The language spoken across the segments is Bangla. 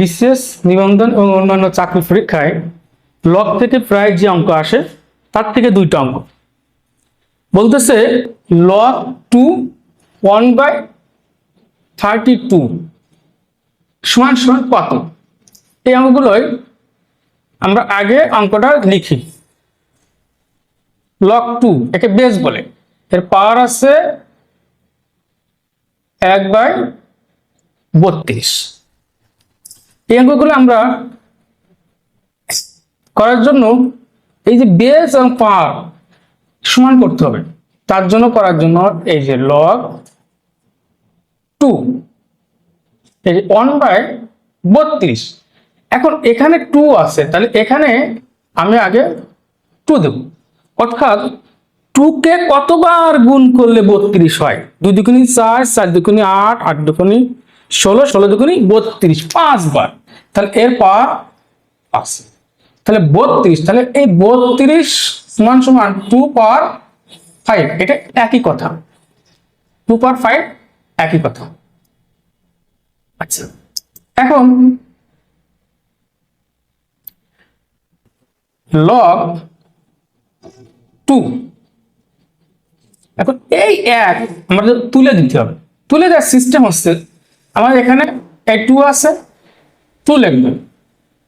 বিশেষ নিবন্ধন এবং অন্যান্য চাকরি পরীক্ষায় লগ থেকে প্রায় যে অঙ্ক আসে, তার থেকে দুইটা অঙ্ক। বলতেছে log two one by thirty two সমান সমান কত? এই অঙ্কগুলোই আমরা আগে অঙ্কটা লিখি। লক টু একে বেস বলে। এর পাওয়ার আছে এক বাই বত্রিশ। এই অঙ্কগুলো আমরা করার জন্য এই যে বেস এবং পাওয়ার সমান করতে হবে। তার জন্য করার জন্য এই যে লগ টু এই যে ওয়ান বাই বত্রিশ। এখন এখানে টু আছে, তাহলে এখানে আমি আগে টু দেব। অর্থাৎ টু কে কতবার গুণ করলে বত্রিশ হয়? দুই দুগুনি চার চার দুগুনি আট আট দুগুনি ষোলো ষোলো দুগুনি বত্রিশ, পাঁচবার। তাহলে এর পাওয়ার আছে। তাহলে বত্রিশ, তাহলে এই বত্রিশ সমান সমান টু পাওয়ার ফাইভ, এটা একই কথা। টু পাওয়ার ফাইভ, একই কথা। আচ্ছা এখন লগ টু এখন এই এক আমাদের তুলে দিতে হবে। তুলে দেওয়ার সিস্টেম হচ্ছে আমার এখানে এ টু আছে টু লিখবে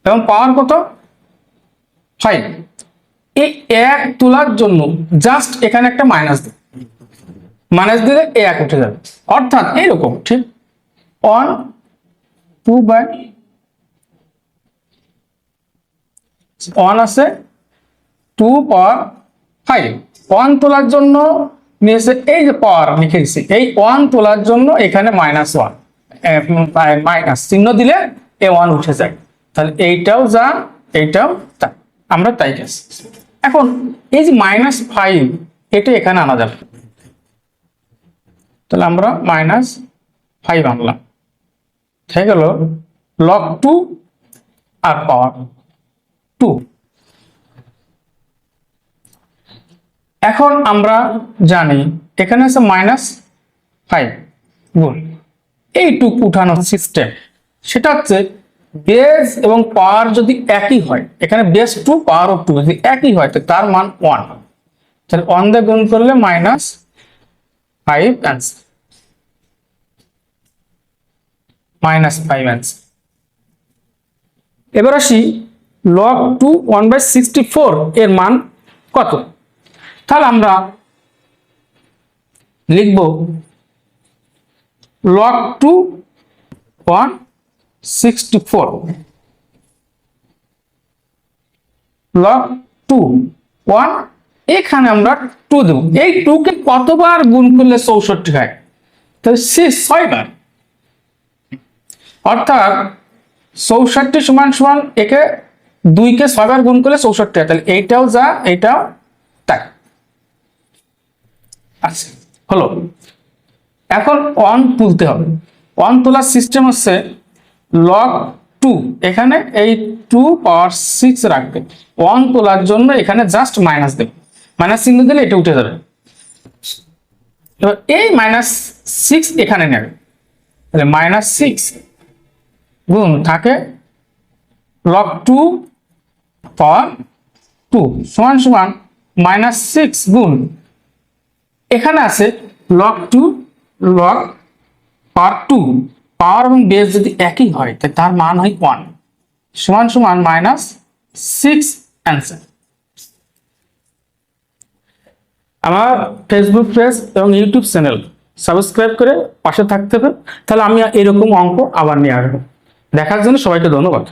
এবং পাওয়ার কত? ফাইভ এই এক তোলার জন্য জাস্ট এখানে একটা মাইনাস দেবে মাইনাস দিলে এ এক উঠে যাবে। অর্থাৎ এইরকম, ঠিক? ওয়ান টু বাই ওয়ান আছে টু পাওয়ার ফাইভ ওয়ান তোলার জন্য নিয়েছে, এই যে পাওয়ার লিখে দিচ্ছি, এই ওয়ান তোলার জন্য এখানে মাইনাস ওয়ান মাইনাস চিহ্ন দিলে এ ওয়ান উঠে যায়। তাহলে এইটাও যা, এইটাও তা। আমরা তাই গেছি এখন এই যে মাইনাস ফাইভ এটা এখানে আনা যাবে। তাহলে আমরা মাইনাস ফাইভ আনলাম। হয়ে গেল লক টু আর পাওয়ার টু এখন আমরা জানি এখানে আছে মাইনাস ফাইভ গুণ। এই টুক উঠানোর সিস্টেম সেটা হচ্ছে বেস এবং পাওয়ার যদি একই হয়, এখানে base two power of two যদি একই হয়, তো তার মান ওয়ান তাহলে ওয়ান দিয়ে গুণ করলে minus five answer minus five answer এবার আসি log two one by sixty four এর মান কত? তাহলে আমরা লিখব two one sixty four log two one এখানে আমরা টু দেব। এই টুকে কতবার গুণ করলে চৌষট্টি হয়? তাহলে সে ছয়বার। অর্থাৎ চৌষট্টি সমান সমান একে দুইকে ছয়বার গুণ করলে চৌষট্টি হয়। তাহলে এইটাও যা, এইটাও তাই। আচ্ছা হলো। এখন ওয়ান তুলতে হবে। ওয়ান তোলার সিস্টেম হচ্ছে লক টু এখানে এই টু পাওয়ার সিক্স রাখবে। ওয়ান তোলার জন্য এখানে জাস্ট মাইনাস দেবে। মাইনাস চিহ্ন দিলে এটা উঠে যাবে। এই মাইনাস সিক্স এখানে নেবে। তাহলে মাইনাস সিক্স গুণ থাকে লক টু পাওয়ার টু সমান সমান মাইনাস সিক্স গুণ। এখানে আছে log two log power two power এবং বেস যদি একই হয়, তাহলে তার মান হয় ওয়ান সমান সমান মাইনাস সিক্স অ্যান্সার আমার ফেসবুক পেজ এবং ইউটিউব চ্যানেল সাবস্ক্রাইব করে পাশে থাকতে হবে। তাহলে আমি এরকম অঙ্ক আবার নিয়ে আসব। দেখার জন্য সবাইকে ধন্যবাদ।